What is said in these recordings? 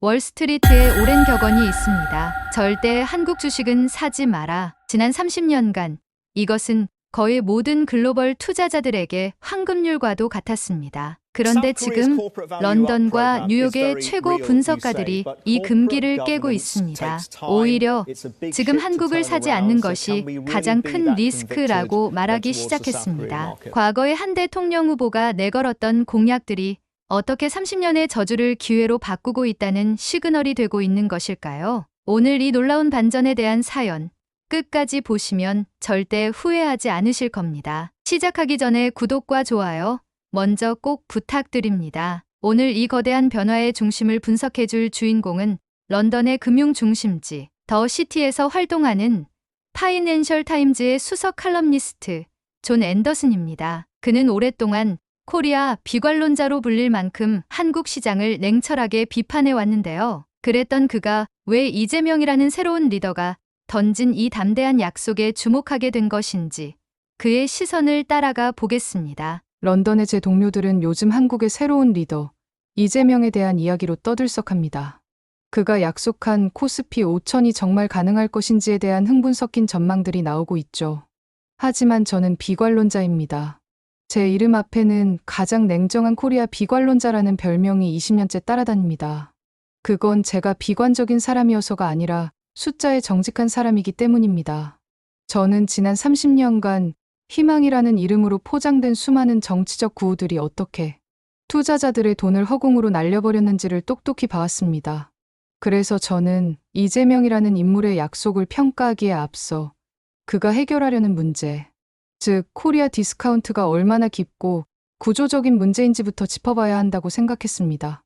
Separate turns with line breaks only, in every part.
월스트리트에 오랜 격언이 있습니다. 절대 한국 주식은 사지 마라. 지난 30년간 이것은 거의 모든 글로벌 투자자들에게 황금률과도 같았습니다. 그런데 지금 런던과 뉴욕의 최고 분석가들이 이 금기를 깨고 있습니다. 오히려 지금 한국을 사지 않는 것이 가장 큰 리스크라고 말하기 시작했습니다. 과거의 한 대통령 후보가 내걸었던 공약들이 어떻게 30년의 저주를 기회로 바꾸고 있다는 시그널이 되고 있는 것일까요? 오늘 이 놀라운 반전에 대한 사연 끝까지 보시면 절대 후회하지 않으실 겁니다. 시작하기 전에 구독과 좋아요 먼저 꼭 부탁드립니다. 오늘 이 거대한 변화의 중심을 분석해 줄 주인공은 런던의 금융 중심지 더 시티에서 활동하는 파이낸셜 타임즈의 수석 칼럼니스트 존 앤더슨입니다. 그는 오랫동안 코리아 비관론자로 불릴 만큼 한국 시장을 냉철하게 비판해 왔는데요. 그랬던 그가 왜 이재명이라는 새로운 리더가 던진 이 담대한 약속에 주목하게 된 것인지 그의 시선을 따라가 보겠습니다.
런던의 제 동료들은 요즘 한국의 새로운 리더 이재명에 대한 이야기로 떠들썩합니다. 그가 약속한 코스피 5천이 정말 가능할 것인지에 대한 흥분 섞인 전망들이 나오고 있죠. 하지만 저는 비관론자입니다. 제 이름 앞에는 가장 냉정한 코리아 비관론자라는 별명이 20년째 따라다닙니다. 그건 제가 비관적인 사람이어서가 아니라 숫자에 정직한 사람이기 때문입니다. 저는 지난 30년간 희망이라는 이름으로 포장된 수많은 정치적 구호들이 어떻게 투자자들의 돈을 허공으로 날려버렸는지를 똑똑히 봐왔습니다. 그래서 저는 이재명이라는 인물의 약속을 평가하기에 앞서 그가 해결하려는 문제, 즉 코리아 디스카운트가 얼마나 깊고 구조적인 문제인지부터 짚어봐야 한다고 생각했습니다.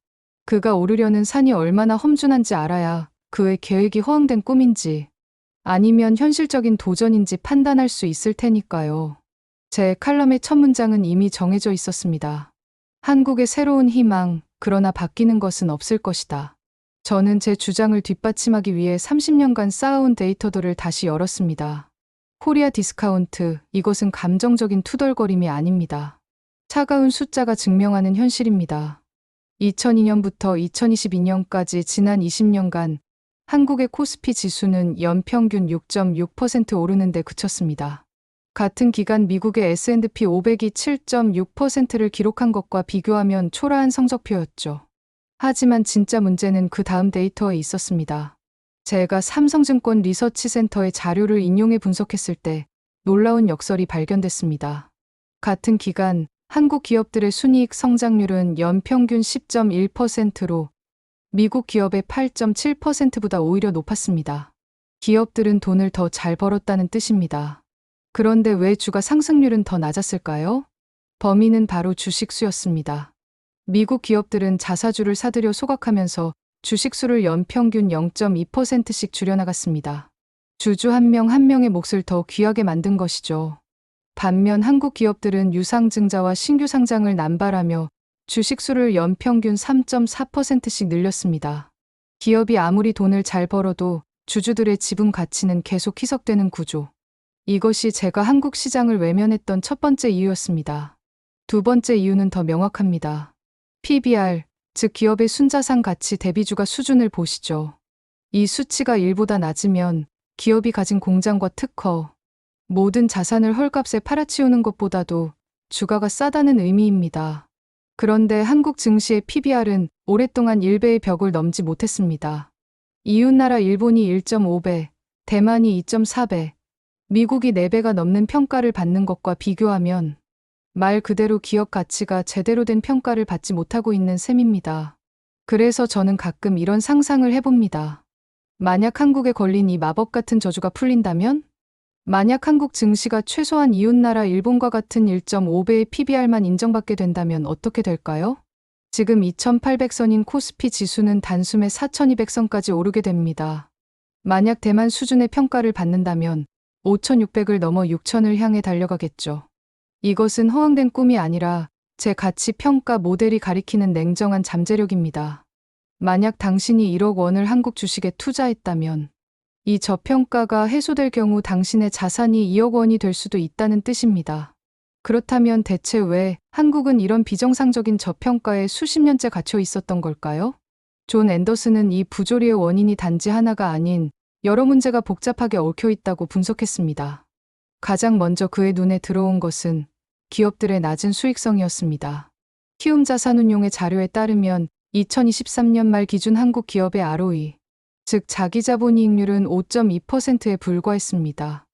그가 오르려는 산이 얼마나 험준한지 알아야 그의 계획이 허황된 꿈인지 아니면 현실적인 도전인지 판단할 수 있을 테니까요. 제 칼럼의 첫 문장은 이미 정해져 있었습니다. 한국의 새로운 희망, 그러나 바뀌는 것은 없을 것이다. 저는 제 주장을 뒷받침하기 위해 30년간 쌓아온 데이터들을 다시 열었습니다. 코리아 디스카운트, 이것은 감정적인 투덜거림이 아닙니다. 차가운 숫자가 증명하는 현실입니다. 2002년부터 2022년까지 지난 20년간 한국의 코스피 지수는 연평균 6.6% 오르는데 그쳤습니다. 같은 기간 미국의 S&P 500이 7.6%를 기록한 것과 비교하면 초라한 성적표였죠. 하지만 진짜 문제는 그 다음 데이터에 있었습니다. 제가 삼성증권 리서치센터의 자료를 인용해 분석했을 때 놀라운 역설이 발견됐습니다. 같은 기간 한국 기업들의 순이익 성장률은 연평균 10.1%로 미국 기업의 8.7%보다 오히려 높았습니다. 기업들은 돈을 더 잘 벌었다는 뜻입니다. 그런데 왜 주가 상승률은 더 낮았을까요? 범인은 바로 주식수였습니다. 미국 기업들은 자사주를 사들여 소각하면서 주식수를 연평균 0.2%씩 줄여나갔습니다. 주주 한명한 명의 몫을 더 귀하게 만든 것이죠. 반면 한국 기업들은 유상증자와 신규 상장을 남발하며 주식수를 연평균 3.4%씩 늘렸습니다. 기업이 아무리 돈을 잘 벌어도 주주들의 지분 가치는 계속 희석되는 구조. 이것이 제가 한국 시장을 외면했던 첫 번째 이유였습니다. 두 번째 이유는 더 명확합니다. PBR, 즉 기업의 순자산 가치 대비주가 수준을 보시죠. 이 수치가 1보다 낮으면 기업이 가진 공장과 특허, 모든 자산을 헐값에 팔아치우는 것보다도 주가가 싸다는 의미입니다. 그런데 한국 증시의 PBR은 오랫동안 1배의 벽을 넘지 못했습니다. 이웃나라 일본이 1.5배, 대만이 2.4배, 미국이 4배가 넘는 평가를 받는 것과 비교하면 말 그대로 기업 가치가 제대로 된 평가를 받지 못하고 있는 셈입니다. 그래서 저는 가끔 이런 상상을 해봅니다. 만약 한국에 걸린 이 마법 같은 저주가 풀린다면? 만약 한국 증시가 최소한 이웃나라 일본과 같은 1.5배의 PBR만 인정받게 된다면 어떻게 될까요? 지금 2800선인 코스피 지수는 단숨에 4200선까지 오르게 됩니다. 만약 대만 수준의 평가를 받는다면 5600을 넘어 6000을 향해 달려가겠죠. 이것은 허황된 꿈이 아니라 제 가치 평가 모델이 가리키는 냉정한 잠재력입니다. 만약 당신이 1억 원을 한국 주식에 투자했다면 이 저평가가 해소될 경우 당신의 자산이 2억 원이 될 수도 있다는 뜻입니다. 그렇다면 대체 왜 한국은 이런 비정상적인 저평가에 수십 년째 갇혀 있었던 걸까요? 존 앤더슨은 이 부조리의 원인이 단지 하나가 아닌 여러 문제가 복잡하게 얽혀 있다고 분석했습니다. 가장 먼저 그의 눈에 들어온 것은 기업들의 낮은 수익성이었습니다. 키움 자산운용의 자료에 따르면 2023년 말 기준 한국 기업의 ROE, 즉 자기자본이익률은 5.2%에 불과했습니다.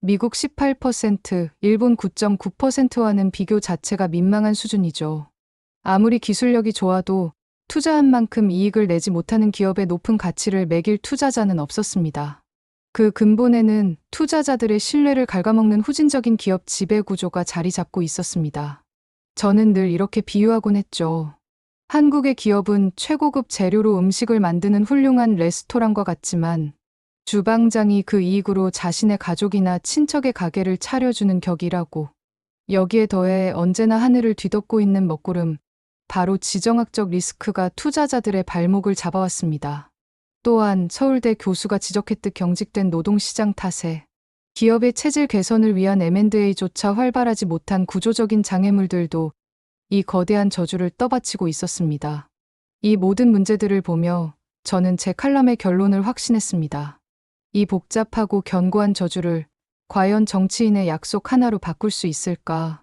미국 18%, 일본 9.9%와는 비교 자체가 민망한 수준이죠. 아무리 기술력이 좋아도 투자한 만큼 이익을 내지 못하는 기업의 높은 가치를 매길 투자자는 없었습니다. 그 근본에는 투자자들의 신뢰를 갉아먹는 후진적인 기업 지배 구조가 자리 잡고 있었습니다. 저는 늘 이렇게 비유하곤 했죠. 한국의 기업은 최고급 재료로 음식을 만드는 훌륭한 레스토랑과 같지만 주방장이 그 이익으로 자신의 가족이나 친척의 가게를 차려주는 격이라고. 여기에 더해 언제나 하늘을 뒤덮고 있는 먹구름, 바로 지정학적 리스크가 투자자들의 발목을 잡아왔습니다. 또한 서울대 교수가 지적했듯 경직된 노동시장 탓에 기업의 체질 개선을 위한 M&A조차 활발하지 못한 구조적인 장애물들도 이 거대한 저주를 떠받치고 있었습니다. 이 모든 문제들을 보며 저는 제 칼럼의 결론을 확신했습니다. 이 복잡하고 견고한 저주를 과연 정치인의 약속 하나로 바꿀 수 있을까?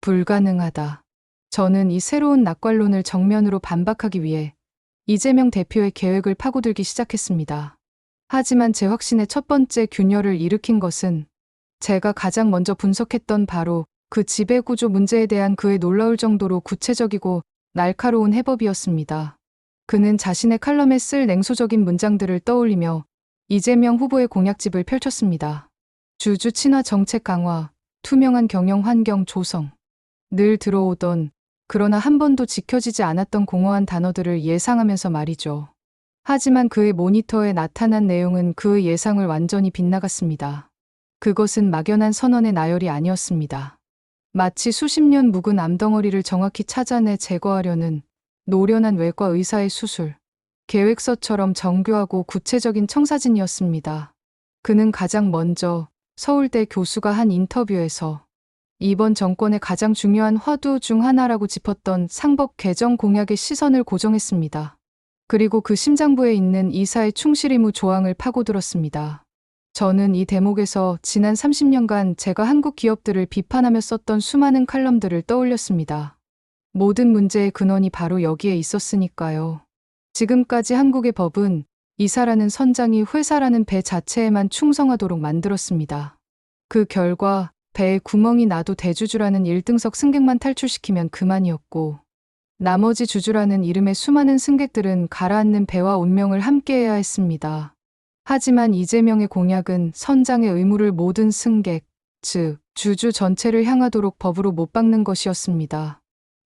불가능하다. 저는 이 새로운 낙관론을 정면으로 반박하기 위해 이재명 대표의 계획을 파고들기 시작했습니다. 하지만 제 확신의 첫 번째 균열을 일으킨 것은 제가 가장 먼저 분석했던 바로 그 지배구조 문제에 대한 그의 놀라울 정도로 구체적이고 날카로운 해법이었습니다. 그는 자신의 칼럼에 쓸 냉소적인 문장들을 떠올리며 이재명 후보의 공약집을 펼쳤습니다. 주주 친화 정책 강화, 투명한 경영 환경 조성. 늘 들어오던 그러나 한 번도 지켜지지 않았던 공허한 단어들을 예상하면서 말이죠. 하지만 그의 모니터에 나타난 내용은 그의 예상을 완전히 빗나갔습니다. 그것은 막연한 선언의 나열이 아니었습니다. 마치 수십 년 묵은 암덩어리를 정확히 찾아내 제거하려는 노련한 외과 의사의 수술. 계획서처럼 정교하고 구체적인 청사진이었습니다. 그는 가장 먼저 서울대 교수가 한 인터뷰에서 이번 정권의 가장 중요한 화두 중 하나라고 짚었던 상법 개정 공약의 시선을 고정했습니다. 그리고 그 심장부에 있는 이사의 충실 의무 조항을 파고들었습니다. 저는 이 대목에서 지난 30년간 제가 한국 기업들을 비판하며 썼던 수많은 칼럼들을 떠올렸습니다. 모든 문제의 근원이 바로 여기에 있었으니까요. 지금까지 한국의 법은 이사라는 선장이 회사라는 배 자체에만 충성하도록 만들었습니다. 그 결과 배에 구멍이 나도 대주주라는 1등석 승객만 탈출시키면 그만이었고 나머지 주주라는 이름의 수많은 승객들은 가라앉는 배와 운명을 함께해야 했습니다. 하지만 이재명의 공약은 선장의 의무를 모든 승객, 즉 주주 전체를 향하도록 법으로 못 박는 것이었습니다.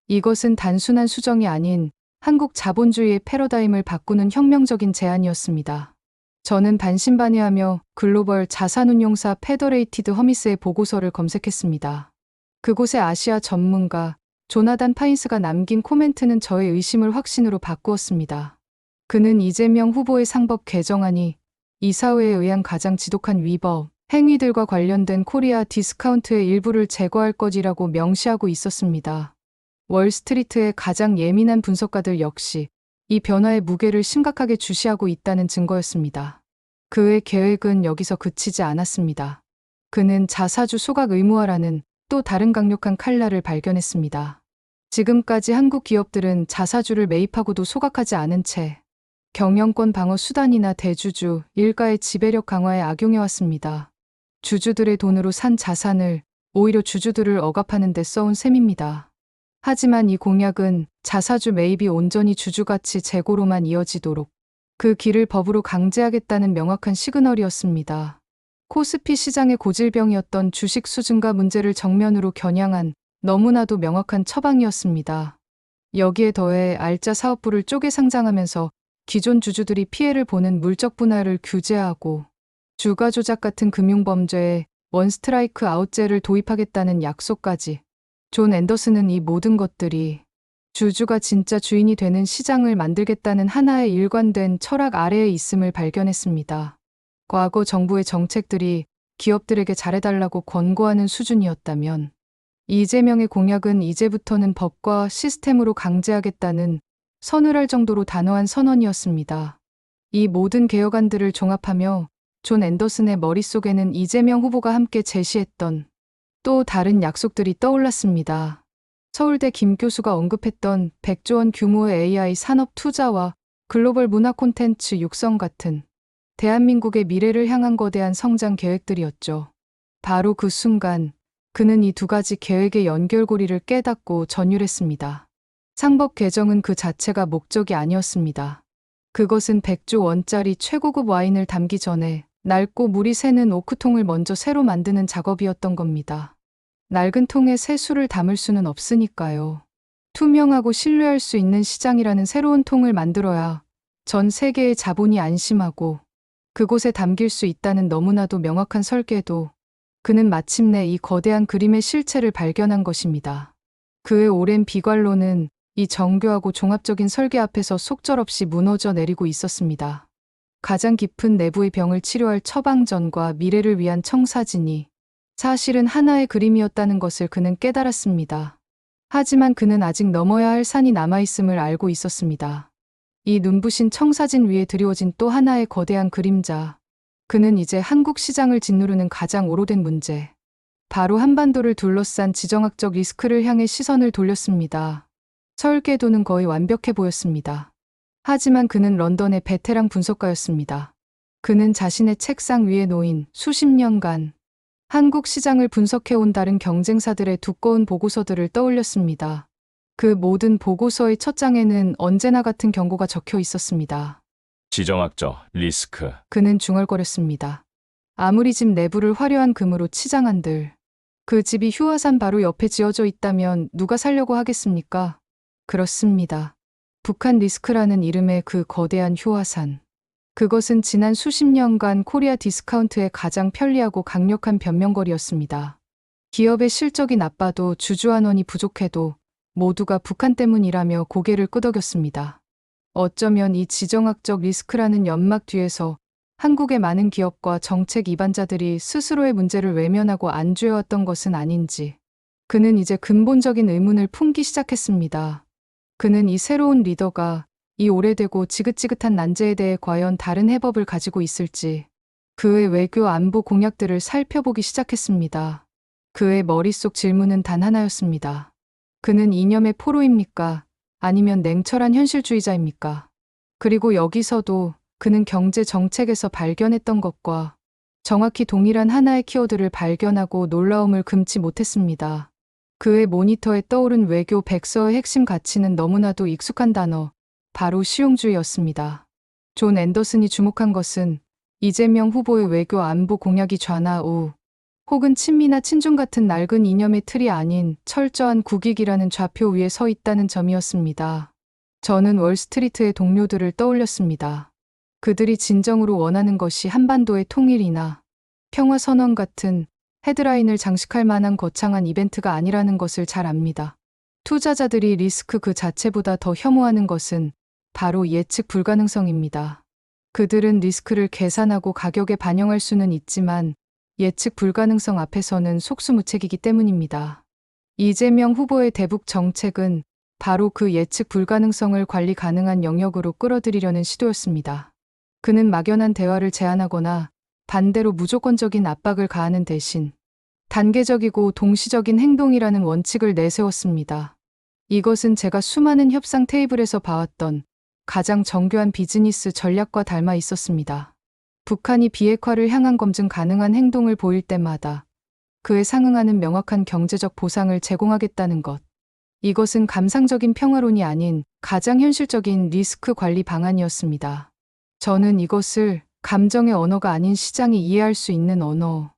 이것은 단순한 수정이 아닌 한국 자본주의의 패러다임을 바꾸는 혁명적인 제안이었습니다. 저는 반신반의하며 글로벌 자산운용사 페더레이티드 허미스의 보고서를 검색했습니다. 그곳의 아시아 전문가 조나단 파인스가 남긴 코멘트는 저의 의심을 확신으로 바꾸었습니다. 그는 이재명 후보의 상법 개정안이 이사회에 의한 가장 지독한 위법, 행위들과 관련된 코리아 디스카운트의 일부를 제거할 것이라고 명시하고 있었습니다. 월스트리트의 가장 예민한 분석가들 역시 이 변화의 무게를 심각하게 주시하고 있다는 증거였습니다. 그의 계획은 여기서 그치지 않았습니다. 그는 자사주 소각 의무화라는 또 다른 강력한 칼날을 발견했습니다. 지금까지 한국 기업들은 자사주를 매입하고도 소각하지 않은 채 경영권 방어 수단이나 대주주, 일가의 지배력 강화에 악용해왔습니다. 주주들의 돈으로 산 자산을 오히려 주주들을 억압하는 데 써온 셈입니다. 하지만 이 공약은 자사주 매입이 온전히 주주가치 재고로만 이어지도록 그 길을 법으로 강제하겠다는 명확한 시그널이었습니다. 코스피 시장의 고질병이었던 주식 수준과 문제를 정면으로 겨냥한 너무나도 명확한 처방이었습니다. 여기에 더해 알짜 사업부를 쪼개 상장하면서 기존 주주들이 피해를 보는 물적 분할을 규제하고 주가 조작 같은 금융 범죄에 원스트라이크 아웃제를 도입하겠다는 약속까지 존 앤더슨은 이 모든 것들이 주주가 진짜 주인이 되는 시장을 만들겠다는 하나의 일관된 철학 아래에 있음을 발견했습니다. 과거 정부의 정책들이 기업들에게 잘해달라고 권고하는 수준이었다면 이재명의 공약은 이제부터는 법과 시스템으로 강제하겠다는 서늘할 정도로 단호한 선언이었습니다. 이 모든 개혁안들을 종합하며 존 앤더슨의 머릿속에는 이재명 후보가 함께 제시했던 또 다른 약속들이 떠올랐습니다. 서울대 김 교수가 언급했던 100조 원 규모의 AI 산업 투자와 글로벌 문화 콘텐츠 육성 같은 대한민국의 미래를 향한 거대한 성장 계획들이었죠. 바로 그 순간 그는 이 두 가지 계획의 연결고리를 깨닫고 전율했습니다. 상법 개정은 그 자체가 목적이 아니었습니다. 그것은 100조 원짜리 최고급 와인을 담기 전에 낡고 물이 새는 오크통을 먼저 새로 만드는 작업이었던 겁니다. 낡은 통에 새 술을 담을 수는 없으니까요. 투명하고 신뢰할 수 있는 시장이라는 새로운 통을 만들어야 전 세계의 자본이 안심하고 그곳에 담길 수 있다는 너무나도 명확한 설계도 그는 마침내 이 거대한 그림의 실체를 발견한 것입니다. 그의 오랜 비관론은 이 정교하고 종합적인 설계 앞에서 속절없이 무너져 내리고 있었습니다. 가장 깊은 내부의 병을 치료할 처방전과 미래를 위한 청사진이 사실은 하나의 그림이었다는 것을 그는 깨달았습니다. 하지만 그는 아직 넘어야 할 산이 남아있음을 알고 있었습니다. 이 눈부신 청사진 위에 드리워진 또 하나의 거대한 그림자. 그는 이제 한국 시장을 짓누르는 가장 오로된 문제. 바로 한반도를 둘러싼 지정학적 리스크를 향해 시선을 돌렸습니다. 설계도는 거의 완벽해 보였습니다. 하지만 그는 런던의 베테랑 분석가였습니다. 그는 자신의 책상 위에 놓인 수십 년간 한국 시장을 분석해온 다른 경쟁사들의 두꺼운 보고서들을 떠올렸습니다. 그 모든 보고서의 첫 장에는 언제나 같은 경고가 적혀 있었습니다.
지정학적 리스크.
그는 중얼거렸습니다. 아무리 집 내부를 화려한 금으로 치장한들 그 집이 휴화산 바로 옆에 지어져 있다면 누가 살려고 하겠습니까? 그렇습니다. 북한 리스크라는 이름의 그 거대한 휴화산. 그것은 지난 수십 년간 코리아 디스카운트의 가장 편리하고 강력한 변명거리였습니다. 기업의 실적이 나빠도 주주환원이 부족해도 모두가 북한 때문이라며 고개를 끄덕였습니다. 어쩌면 이 지정학적 리스크라는 연막 뒤에서 한국의 많은 기업과 정책 이반자들이 스스로의 문제를 외면하고 안주해왔던 것은 아닌지. 그는 이제 근본적인 의문을 품기 시작했습니다. 그는 이 새로운 리더가 이 오래되고 지긋지긋한 난제에 대해 과연 다른 해법을 가지고 있을지 그의 외교 안보 공약들을 살펴보기 시작했습니다. 그의 머릿속 질문은 단 하나였습니다. 그는 이념의 포로입니까? 아니면 냉철한 현실주의자입니까? 그리고 여기서도 그는 경제 정책에서 발견했던 것과 정확히 동일한 하나의 키워드를 발견하고 놀라움을 금치 못했습니다. 그의 모니터에 떠오른 외교 백서의 핵심 가치는 너무나도 익숙한 단어, 바로 실용주의였습니다. 존 앤더슨이 주목한 것은 이재명 후보의 외교 안보 공약이 좌나 우 혹은 친미나 친중 같은 낡은 이념의 틀이 아닌 철저한 국익이라는 좌표 위에 서 있다는 점이었습니다. 저는 월스트리트의 동료들을 떠올렸습니다. 그들이 진정으로 원하는 것이 한반도의 통일이나 평화선언 같은 헤드라인을 장식할 만한 거창한 이벤트가 아니라는 것을 잘 압니다. 투자자들이 리스크 그 자체보다 더 혐오하는 것은 바로 예측 불가능성입니다. 그들은 리스크를 계산하고 가격에 반영할 수는 있지만 예측 불가능성 앞에서는 속수무책이기 때문입니다. 이재명 후보의 대북 정책은 바로 그 예측 불가능성을 관리 가능한 영역으로 끌어들이려는 시도였습니다. 그는 막연한 대화를 제안하거나 반대로 무조건적인 압박을 가하는 대신 단계적이고 동시적인 행동이라는 원칙을 내세웠습니다. 이것은 제가 수많은 협상 테이블에서 봐왔던 가장 정교한 비즈니스 전략과 닮아 있었습니다. 북한이 비핵화를 향한 검증 가능한 행동을 보일 때마다 그에 상응하는 명확한 경제적 보상을 제공하겠다는 것. 이것은 감상적인 평화론이 아닌 가장 현실적인 리스크 관리 방안이었습니다. 저는 이것을 감정의 언어가 아닌 시장이 이해할 수 있는 언어,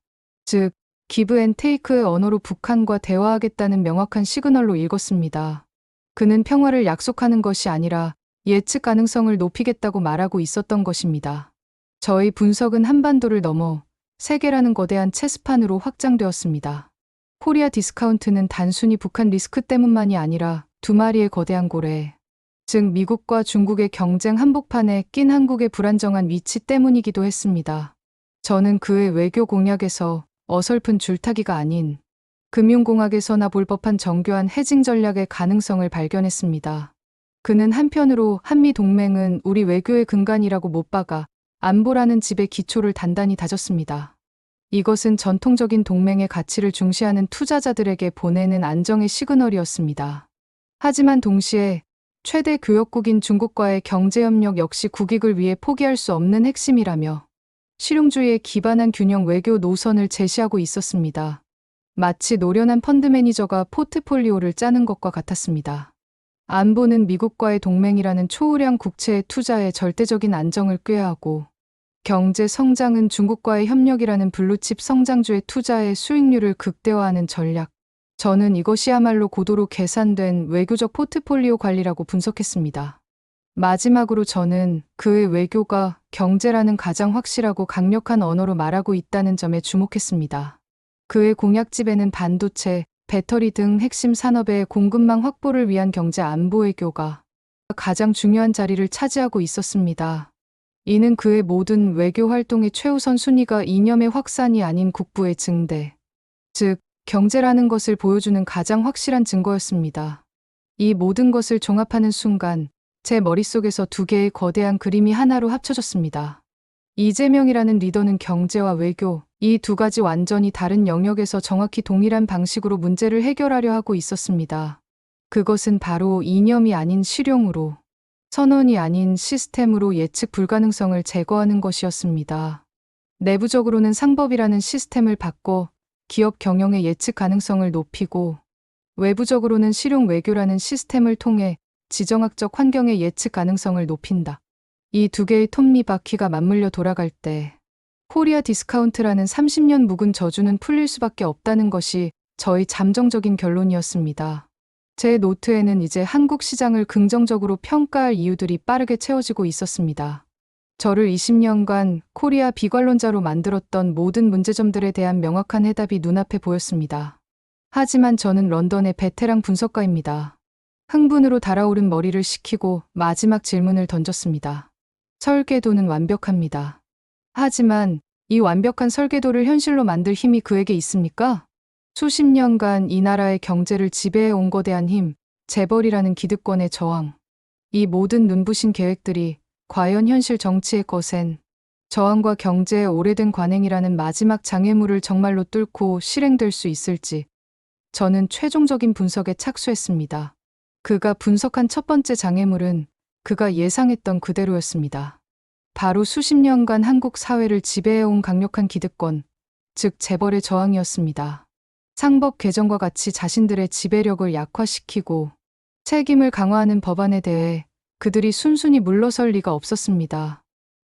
즉, 기브 앤 테이크의 언어로 북한과 대화하겠다는 명확한 시그널로 읽었습니다. 그는 평화를 약속하는 것이 아니라 예측 가능성을 높이겠다고 말하고 있었던 것입니다. 저희 분석은 한반도를 넘어 세계라는 거대한 체스판으로 확장되었습니다. 코리아 디스카운트는 단순히 북한 리스크 때문만이 아니라 두 마리의 거대한 고래, 즉 미국과 중국의 경쟁 한복판에 낀 한국의 불안정한 위치 때문이기도 했습니다. 저는 그의 외교 공약에서 어설픈 줄타기가 아닌 금융공학에서나 볼 법한 정교한 해징 전략의 가능성을 발견했습니다. 그는 한편으로 한미 동맹은 우리 외교의 근간이라고 못 박아 안보라는 집의 기초를 단단히 다졌습니다. 이것은 전통적인 동맹의 가치를 중시하는 투자자들에게 보내는 안정의 시그널이었습니다. 하지만 동시에 최대 교역국인 중국과의 경제협력 역시 국익을 위해 포기할 수 없는 핵심이라며 실용주의에 기반한 균형 외교 노선을 제시하고 있었습니다. 마치 노련한 펀드 매니저가 포트폴리오를 짜는 것과 같았습니다. 안보는 미국과의 동맹이라는 초우량 국채의 투자에 절대적인 안정을 꾀하고 경제 성장은 중국과의 협력이라는 블루칩 성장주의 투자의 수익률을 극대화하는 전략. 저는 이것이야말로 고도로 계산된 외교적 포트폴리오 관리라고 분석했습니다. 마지막으로 저는 그의 외교가 경제라는 가장 확실하고 강력한 언어로 말하고 있다는 점에 주목했습니다. 그의 공약집에는 반도체, 배터리 등 핵심 산업의 공급망 확보를 위한 경제 안보 외교가 가장 중요한 자리를 차지하고 있었습니다. 이는 그의 모든 외교 활동의 최우선 순위가 이념의 확산이 아닌 국부의 증대, 즉 경제라는 것을 보여주는 가장 확실한 증거였습니다. 이 모든 것을 종합하는 순간 제 머릿속에서 두 개의 거대한 그림이 하나로 합쳐졌습니다. 이재명이라는 리더는 경제와 외교, 이 두 가지 완전히 다른 영역에서 정확히 동일한 방식으로 문제를 해결하려 하고 있었습니다. 그것은 바로 이념이 아닌 실용으로, 선언이 아닌 시스템으로 예측 불가능성을 제거하는 것이었습니다. 내부적으로는 상법이라는 시스템을 바꿔 기업 경영의 예측 가능성을 높이고, 외부적으로는 실용 외교라는 시스템을 통해 지정학적 환경의 예측 가능성을 높인다. 이 두 개의 톱니 바퀴가 맞물려 돌아갈 때 코리아 디스카운트라는 30년 묵은 저주는 풀릴 수밖에 없다는 것이 저의 잠정적인 결론이었습니다. 제 노트에는 이제 한국 시장을 긍정적으로 평가할 이유들이 빠르게 채워지고 있었습니다. 저를 20년간 코리아 비관론자로 만들었던 모든 문제점들에 대한 명확한 해답이 눈앞에 보였습니다. 하지만 저는 런던의 베테랑 분석가입니다. 흥분으로 달아오른 머리를 식히고 마지막 질문을 던졌습니다. 설계도는 완벽합니다. 하지만 이 완벽한 설계도를 현실로 만들 힘이 그에게 있습니까? 수십 년간 이 나라의 경제를 지배해 온 거대한 힘, 재벌이라는 기득권의 저항. 이 모든 눈부신 계획들이 과연 현실 정치의 거센 저항과 경제의 오래된 관행이라는 마지막 장애물을 정말로 뚫고 실행될 수 있을지 저는 최종적인 분석에 착수했습니다. 그가 분석한 첫 번째 장애물은 그가 예상했던 그대로였습니다. 바로 수십 년간 한국 사회를 지배해온 강력한 기득권, 즉 재벌의 저항이었습니다. 상법 개정과 같이 자신들의 지배력을 약화시키고 책임을 강화하는 법안에 대해 그들이 순순히 물러설 리가 없었습니다.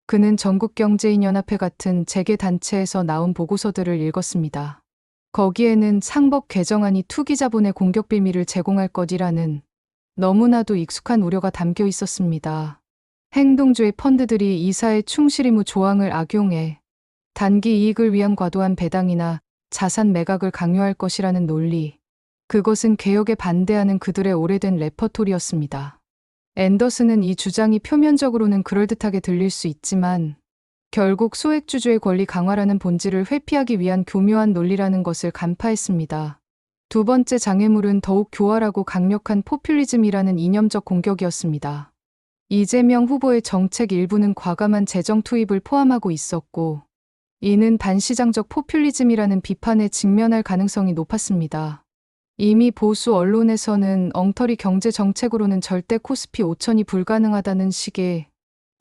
그는 전국경제인연합회 같은 재계단체에서 나온 보고서들을 읽었습니다. 거기에는 상법 개정안이 투기 자본의 공격 비밀을 제공할 것이라는 너무나도 익숙한 우려가 담겨 있었습니다. 행동주의 펀드들이 이사의 충실의무 조항을 악용해 단기 이익을 위한 과도한 배당이나 자산 매각을 강요할 것이라는 논리. 그것은 개혁에 반대하는 그들의 오래된 레퍼토리였습니다. 앤더슨은 이 주장이 표면적으로는 그럴듯하게 들릴 수 있지만 결국 소액주주의 권리 강화라는 본질을 회피하기 위한 교묘한 논리라는 것을 간파했습니다. 두 번째 장애물은 더욱 교활하고 강력한 포퓰리즘이라는 이념적 공격이었습니다. 이재명 후보의 정책 일부는 과감한 재정 투입을 포함하고 있었고, 이는 반시장적 포퓰리즘이라는 비판에 직면할 가능성이 높았습니다. 이미 보수 언론에서는 엉터리 경제 정책으로는 절대 코스피 5천이 불가능하다는 식의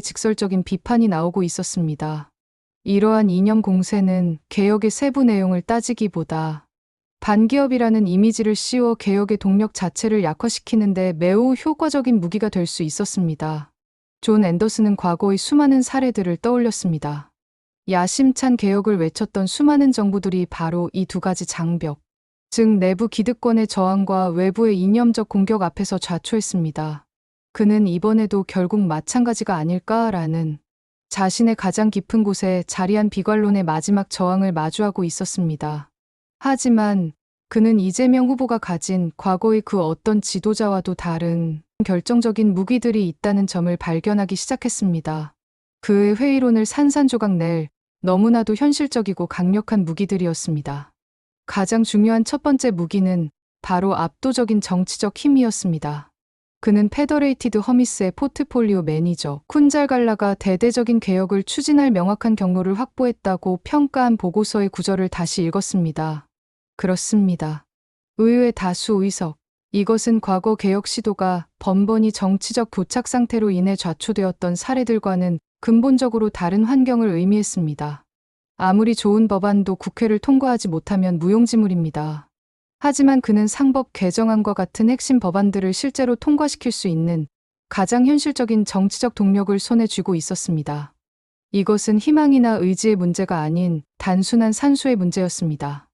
직설적인 비판이 나오고 있었습니다. 이러한 이념 공세는 개혁의 세부 내용을 따지기보다 반기업이라는 이미지를 씌워 개혁의 동력 자체를 약화시키는데 매우 효과적인 무기가 될 수 있었습니다. 존 앤더슨은 과거의 수많은 사례들을 떠올렸습니다. 야심찬 개혁을 외쳤던 수많은 정부들이 바로 이 두 가지 장벽, 즉 내부 기득권의 저항과 외부의 이념적 공격 앞에서 좌초했습니다. 그는 이번에도 결국 마찬가지가 아닐까라는 자신의 가장 깊은 곳에 자리한 비관론의 마지막 저항을 마주하고 있었습니다. 하지만 그는 이재명 후보가 가진 과거의 그 어떤 지도자와도 다른 결정적인 무기들이 있다는 점을 발견하기 시작했습니다. 그의 회의론을 산산조각 낼 너무나도 현실적이고 강력한 무기들이었습니다. 가장 중요한 첫 번째 무기는 바로 압도적인 정치적 힘이었습니다. 그는 페더레이티드 허미스의 포트폴리오 매니저 쿤잘갈라가 대대적인 개혁을 추진할 명확한 경로를 확보했다고 평가한 보고서의 구절을 다시 읽었습니다. 그렇습니다. 의회 다수 의석. 이것은 과거 개혁 시도가 번번이 정치적 교착 상태로 인해 좌초되었던 사례들과는 근본적으로 다른 환경을 의미했습니다. 아무리 좋은 법안도 국회를 통과하지 못하면 무용지물입니다. 하지만 그는 상법 개정안과 같은 핵심 법안들을 실제로 통과시킬 수 있는 가장 현실적인 정치적 동력을 손에 쥐고 있었습니다. 이것은 희망이나 의지의 문제가 아닌 단순한 산수의 문제였습니다.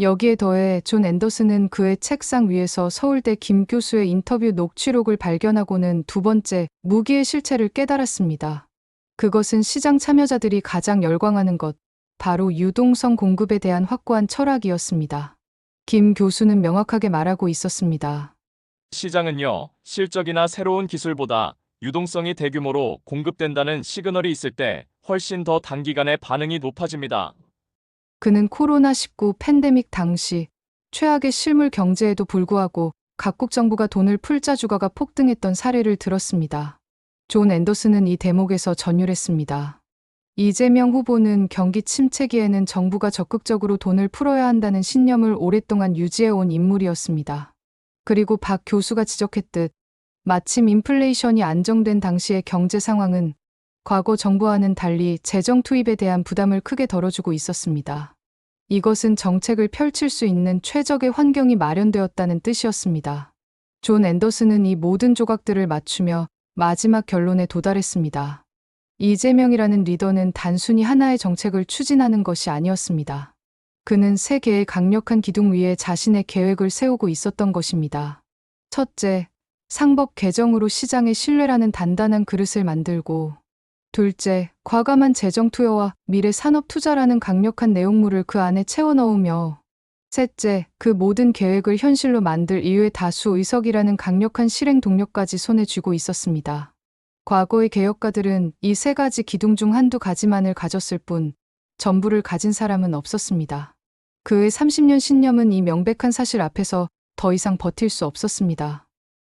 여기에 더해 존 앤더슨은 그의 책상 위에서 서울대 김 교수의 인터뷰 녹취록을 발견하고는 두 번째 무기의 실체를 깨달았습니다. 그것은 시장 참여자들이 가장 열광하는 것, 바로 유동성 공급에 대한 확고한 철학이었습니다. 김 교수는 명확하게 말하고 있었습니다.
시장은요, 실적이나 새로운 기술보다 유동성이 대규모로 공급된다는 시그널이 있을 때 훨씬 더 단기간에 반응이 높아집니다.
그는 코로나19 팬데믹 당시 최악의 실물 경제에도 불구하고 각국 정부가 돈을 풀자 주가가 폭등했던 사례를 들었습니다. 존 앤더슨은 이 대목에서 전율했습니다. 이재명 후보는 경기 침체기에는 정부가 적극적으로 돈을 풀어야 한다는 신념을 오랫동안 유지해온 인물이었습니다. 그리고 박 교수가 지적했듯 마침 인플레이션이 안정된 당시의 경제 상황은 과거 정부와는 달리 재정 투입에 대한 부담을 크게 덜어주고 있었습니다. 이것은 정책을 펼칠 수 있는 최적의 환경이 마련되었다는 뜻이었습니다. 존 앤더슨은 이 모든 조각들을 맞추며 마지막 결론에 도달했습니다. 이재명이라는 리더는 단순히 하나의 정책을 추진하는 것이 아니었습니다. 그는 세 개의 강력한 기둥 위에 자신의 계획을 세우고 있었던 것입니다. 첫째, 상법 개정으로 시장의 신뢰라는 단단한 그릇을 만들고 둘째, 과감한 재정 투여와 미래 산업 투자라는 강력한 내용물을 그 안에 채워 넣으며 셋째, 그 모든 계획을 현실로 만들 이유의 다수 의석이라는 강력한 실행 동력까지 손에 쥐고 있었습니다. 과거의 개혁가들은 이 세 가지 기둥 중 한두 가지만을 가졌을 뿐 전부를 가진 사람은 없었습니다. 그의 30년 신념은 이 명백한 사실 앞에서 더 이상 버틸 수 없었습니다.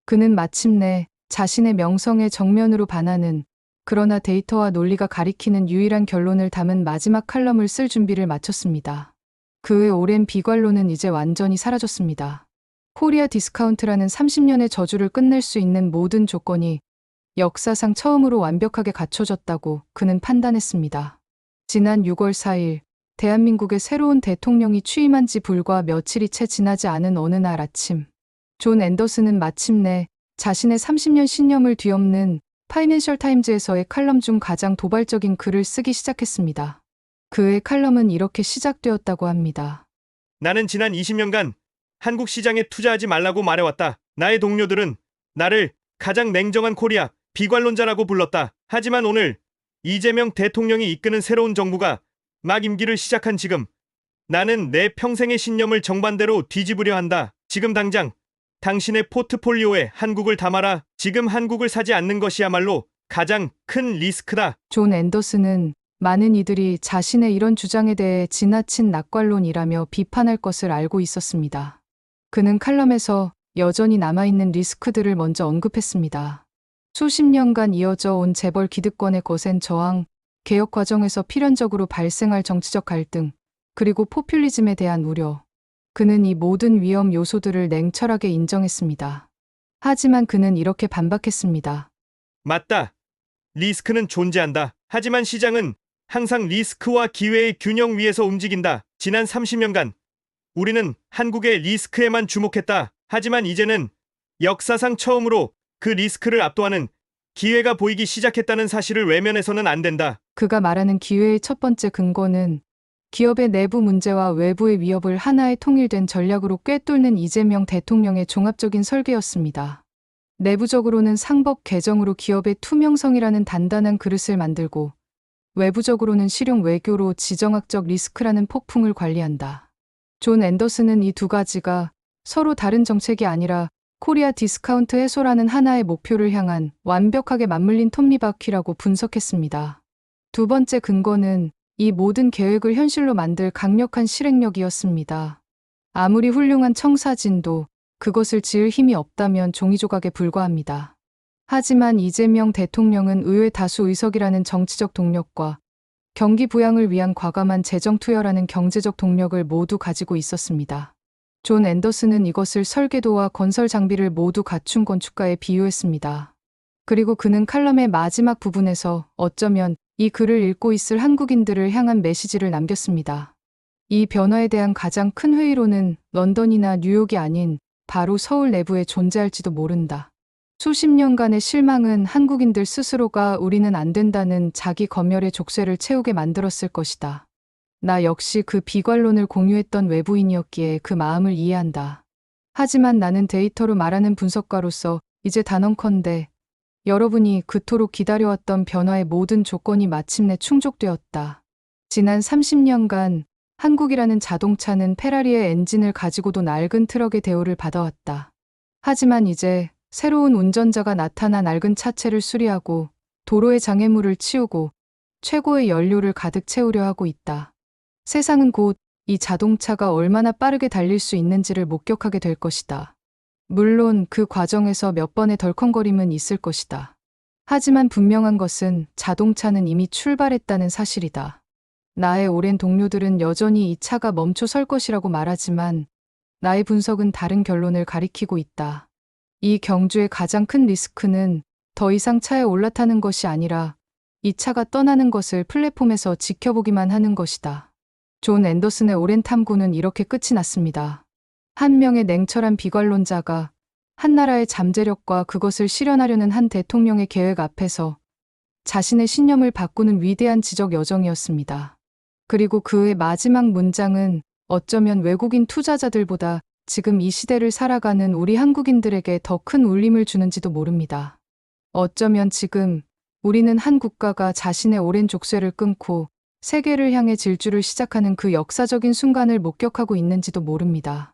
그는 마침내 자신의 명성에 정면으로 반하는 그러나 데이터와 논리가 가리키는 유일한 결론을 담은 마지막 칼럼을 쓸 준비를 마쳤습니다. 그의 오랜 비관론은 이제 완전히 사라졌습니다. 코리아 디스카운트라는 30년의 저주를 끝낼 수 있는 모든 조건이 역사상 처음으로 완벽하게 갖춰졌다고 그는 판단했습니다. 지난 6월 4일, 대한민국의 새로운 대통령이 취임한 지 불과 며칠이 채 지나지 않은 어느 날 아침, 존 앤더슨은 마침내 자신의 30년 신념을 뒤엎는 파이낸셜 타임즈에서의 칼럼 중 가장 도발적인 글을 쓰기 시작했습니다. 그의 칼럼은 이렇게 시작되었다고 합니다.
나는 지난 20년간 한국 시장에 투자하지 말라고 말해왔다. 나의 동료들은 나를 가장 냉정한 코리아 비관론자라고 불렀다. 하지만 오늘 이재명 대통령이 이끄는 새로운 정부가 막 임기를 시작한 지금 나는 내 평생의 신념을 정반대로 뒤집으려 한다. 지금 당장 당신의 포트폴리오에 한국을 담아라. 지금 한국을 사지 않는 것이야말로 가장 큰 리스크다.
존 앤더슨은 많은 이들이 자신의 이런 주장에 대해 지나친 낙관론이라며 비판할 것을 알고 있었습니다. 그는 칼럼에서 여전히 남아있는 리스크들을 먼저 언급했습니다. 수십 년간 이어져 온 재벌 기득권의 거센 저항, 개혁 과정에서 필연적으로 발생할 정치적 갈등, 그리고 포퓰리즘에 대한 우려. 그는 이 모든 위험 요소들을 냉철하게 인정했습니다. 하지만 그는 이렇게 반박했습니다.
맞다. 리스크는 존재한다. 하지만 시장은 항상 리스크와 기회의 균형 위에서 움직인다. 지난 30년간 우리는 한국의 리스크에만 주목했다. 하지만 이제는 역사상 처음으로 그 리스크를 압도하는 기회가 보이기 시작했다는 사실을 외면해서는 안 된다.
그가 말하는 기회의 첫 번째 근거는 기업의 내부 문제와 외부의 위협을 하나의 통일된 전략으로 꿰뚫는 이재명 대통령의 종합적인 설계였습니다. 내부적으로는 상법 개정으로 기업의 투명성이라는 단단한 그릇을 만들고 외부적으로는 실용 외교로 지정학적 리스크라는 폭풍을 관리한다. 존 앤더슨은 이 두 가지가 서로 다른 정책이 아니라 코리아 디스카운트 해소라는 하나의 목표를 향한 완벽하게 맞물린 톱니바퀴라고 분석했습니다. 두 번째 근거는 이 모든 계획을 현실로 만들 강력한 실행력이었습니다. 아무리 훌륭한 청사진도 그것을 지을 힘이 없다면 종이조각에 불과합니다. 하지만 이재명 대통령은 의회 다수 의석이라는 정치적 동력과 경기 부양을 위한 과감한 재정 투여라는 경제적 동력을 모두 가지고 있었습니다. 존 앤더슨은 이것을 설계도와 건설 장비를 모두 갖춘 건축가에 비유했습니다. 그리고 그는 칼럼의 마지막 부분에서 어쩌면 이 글을 읽고 있을 한국인들을 향한 메시지를 남겼습니다. 이 변화에 대한 가장 큰 회의로는 런던이나 뉴욕이 아닌 바로 서울 내부에 존재할지도 모른다. 수십 년간의 실망은 한국인들 스스로가 우리는 안 된다는 자기 검열의 족쇄를 채우게 만들었을 것이다. 나 역시 그 비관론을 공유했던 외부인이었기에 그 마음을 이해한다. 하지만 나는 데이터로 말하는 분석가로서 이제 단언컨대 여러분이 그토록 기다려왔던 변화의 모든 조건이 마침내 충족되었다. 지난 30년간 한국이라는 자동차는 페라리의 엔진을 가지고도 낡은 트럭의 대우를 받아왔다. 하지만 이제 새로운 운전자가 나타나 낡은 차체를 수리하고 도로의 장애물을 치우고 최고의 연료를 가득 채우려 하고 있다. 세상은 곧 이 자동차가 얼마나 빠르게 달릴 수 있는지를 목격하게 될 것이다. 물론 그 과정에서 몇 번의 덜컹거림은 있을 것이다. 하지만 분명한 것은 자동차는 이미 출발했다는 사실이다. 나의 오랜 동료들은 여전히 이 차가 멈춰 설 것이라고 말하지만 나의 분석은 다른 결론을 가리키고 있다. 이 경주의 가장 큰 리스크는 더 이상 차에 올라타는 것이 아니라 이 차가 떠나는 것을 플랫폼에서 지켜보기만 하는 것이다. 존 앤더슨의 오랜 탐구는 이렇게 끝이 났습니다. 한 명의 냉철한 비관론자가 한 나라의 잠재력과 그것을 실현하려는 한 대통령의 계획 앞에서 자신의 신념을 바꾸는 위대한 지적 여정이었습니다. 그리고 그의 마지막 문장은 어쩌면 외국인 투자자들보다 지금 이 시대를 살아가는 우리 한국인들에게 더 큰 울림을 주는지도 모릅니다. 어쩌면 지금 우리는 한 국가가 자신의 오랜 족쇄를 끊고 세계를 향해 질주를 시작하는 그 역사적인 순간을 목격하고 있는지도 모릅니다.